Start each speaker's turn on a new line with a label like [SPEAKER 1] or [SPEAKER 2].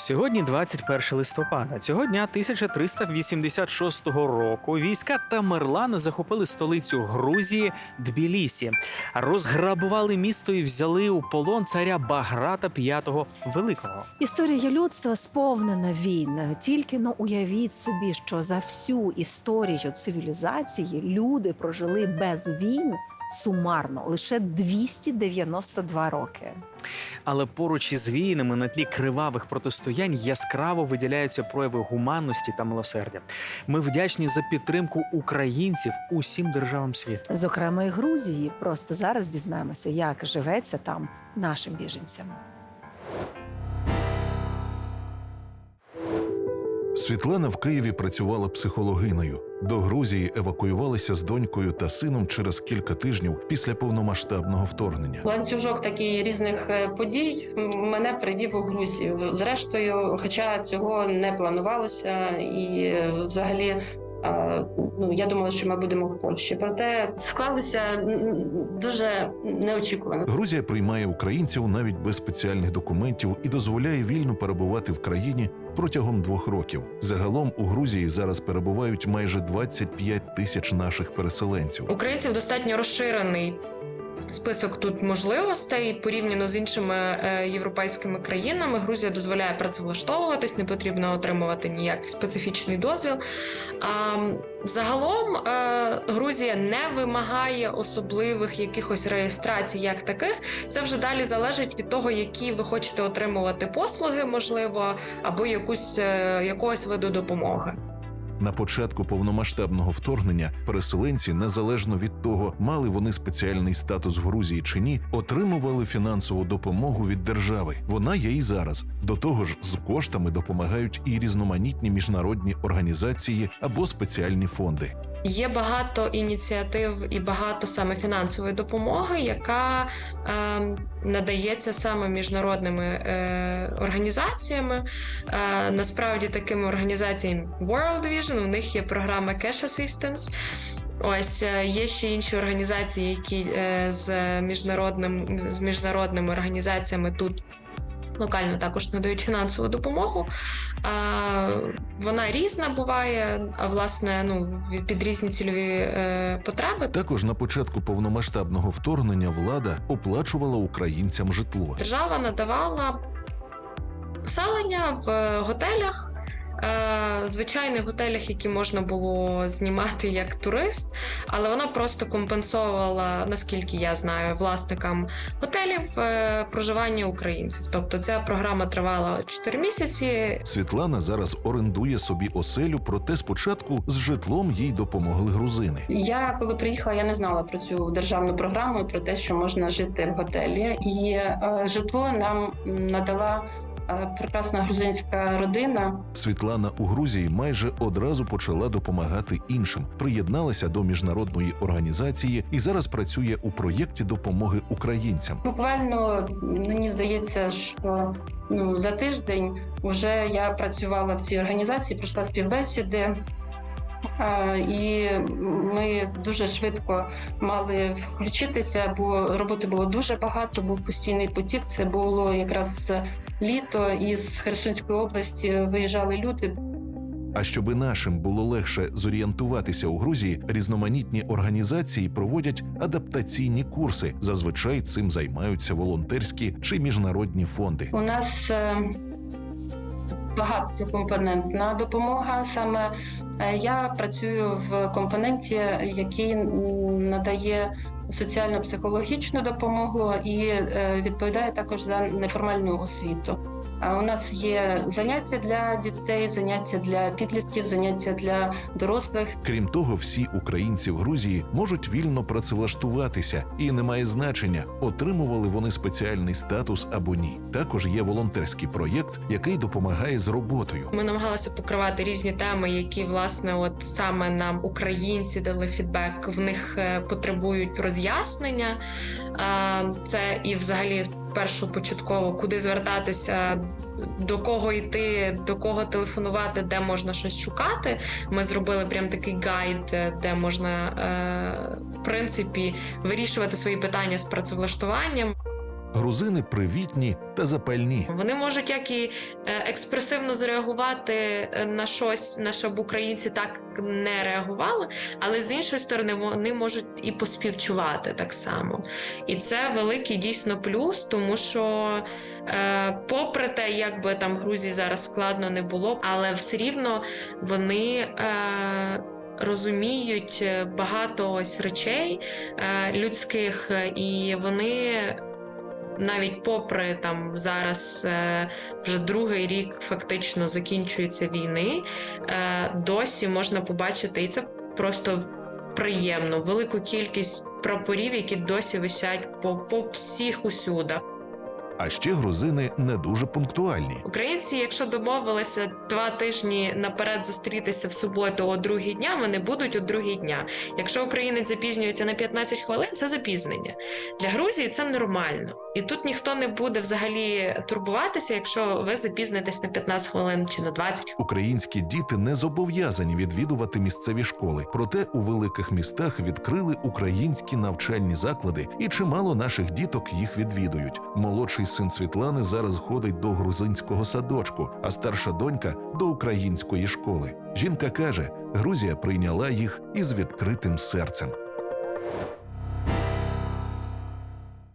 [SPEAKER 1] Сьогодні 21 листопада. Цього дня 1386 року війська Тамерлана захопили столицю Грузії Тбілісі, розграбували місто і взяли у полон царя Баграта V Великого.
[SPEAKER 2] Історія людства сповнена війн. Тільки но уявіть собі, що за всю історію цивілізації люди прожили без війн сумарно лише 292 роки.
[SPEAKER 1] Але поруч із війнами на тлі кривавих протистоянь яскраво виділяються прояви гуманності та милосердя. Ми вдячні за підтримку українців усім державам світу.
[SPEAKER 2] Зокрема, і Грузії. Просто зараз дізнаємося, як живеться там нашим біженцям.
[SPEAKER 3] Світлана в Києві працювала психологиною. До Грузії евакуювалася з донькою та сином через кілька тижнів після повномасштабного вторгнення.
[SPEAKER 4] Ланцюжок такий різних е, подій мене привів у Грузію. Зрештою, хоча цього не планувалося, і е, взагалі. Е, Ну, я думала, що ми будемо в Польщі, проте склалося дуже неочікувано.
[SPEAKER 3] Грузія приймає українців навіть без спеціальних документів і дозволяє вільно перебувати в країні протягом двох років. Загалом у Грузії зараз перебувають майже 25 тисяч наших переселенців.
[SPEAKER 5] Українців достатньо розширений список тут можливостей порівняно з іншими е, європейськими країнами. Грузія дозволяє працевлаштовуватись, не потрібно отримувати ніякий специфічний дозвіл. Загалом е, Грузія не вимагає особливих якихось реєстрацій, як таких. Це вже далі залежить від того, які ви хочете отримувати послуги, можливо, або якусь е, якогось виду допомоги.
[SPEAKER 3] На початку повномасштабного вторгнення переселенці, незалежно від того, мали вони спеціальний статус в Грузії чи ні, отримували фінансову допомогу від держави. Вона є і зараз. До того ж, з коштами допомагають і різноманітні міжнародні організації або спеціальні фонди.
[SPEAKER 5] Є багато ініціатив і багато саме фінансової допомоги, яка е, надається саме міжнародними е, організаціями. Е, насправді такими організаціями World Vision, у них є програма Cash Assistance. Ось е, є ще інші організації, які е, з міжнародним з міжнародними організаціями тут. Локально також надають фінансову допомогу. А, вона різна буває, а власне, ну під різні цільові е, потреби.
[SPEAKER 3] Також на початку повномасштабного вторгнення влада оплачувала українцям житло.
[SPEAKER 5] Держава надавала поселення в готелях. Е, Звичайних готелях, які можна було знімати як турист, але вона просто компенсовувала, наскільки я знаю, власникам готелів е, проживання українців. Тобто ця програма тривала 4 місяці.
[SPEAKER 3] Світлана зараз орендує собі оселю, проте спочатку з житлом їй допомогли грузини.
[SPEAKER 4] Я коли приїхала, я не знала про цю державну програму, про те, що можна жити в готелі, і е, житло нам надала прекрасна грузинська родина.
[SPEAKER 3] Світлана у Грузії майже одразу почала допомагати іншим, приєдналася до міжнародної організації і зараз працює у проєкті допомоги українцям.
[SPEAKER 4] Буквально мені здається, що ну за тиждень вже я працювала в цій організації, пройшла співбесіди. І ми дуже швидко мали включитися, бо роботи було дуже багато. Був постійний потік. Це було якраз літо, і з Херсонської області виїжджали люди.
[SPEAKER 3] А щоби нашим було легше зорієнтуватися у Грузії, різноманітні організації проводять адаптаційні курси. Зазвичай цим займаються волонтерські чи міжнародні фонди.
[SPEAKER 4] У нас е, багатокомпонентна допомога. Саме е, я працюю в компоненті, який надає соціально-психологічну допомогу і е, відповідає також за неформальну освіту. А у нас є заняття для дітей, заняття для підлітків, заняття для дорослих.
[SPEAKER 3] Крім того, всі українці в Грузії можуть вільно працевлаштуватися, і немає значення, отримували вони спеціальний статус або ні. Також є волонтерський проєкт, який допомагає з роботою.
[SPEAKER 5] Ми намагалися покривати різні теми, які власне, от саме нам українці дали фідбек. В них е, потребують роз'яснення. Це і взагалі. Першу початково, куди звертатися, до кого йти, до кого телефонувати, де можна щось шукати. Ми зробили прям такий гайд, е, де можна е, в принципі вирішувати свої питання з працевлаштуванням.
[SPEAKER 3] Грузини привітні та запальні.
[SPEAKER 5] Вони можуть як і е, експресивно зреагувати е, на щось, на що б українці так не реагували, але з іншої сторони вони можуть і поспівчувати так само. І це великий дійсно плюс, тому що, е, попри те, як би там Грузії зараз складно не було, але все рівно вони. Розуміють багато ось речей людських, і вони навіть попри там зараз е, вже другий рік фактично закінчується війни, е, досі можна побачити, і це просто приємно. Велику кількість прапорів, які досі висять по, по всіх усюдах.
[SPEAKER 3] А ще грузини не дуже пунктуальні.
[SPEAKER 5] Українці, якщо домовилися два тижні наперед зустрітися в суботу о другій дня, вони будуть о другій дня. Якщо українець запізнюється на 15 хвилин, це запізнення. Для Грузії це нормально. І тут ніхто не буде взагалі турбуватися, якщо ви запізнитесь на 15 хвилин чи на 20
[SPEAKER 3] Українські діти не зобов'язані відвідувати місцеві школи, проте у великих містах відкрили українські навчальні заклади, і чимало наших діток їх відвідують. Молодший син Світлани зараз ходить до грузинського садочку, а старша донька до української школи. Жінка каже, Грузія прийняла їх із відкритим серцем.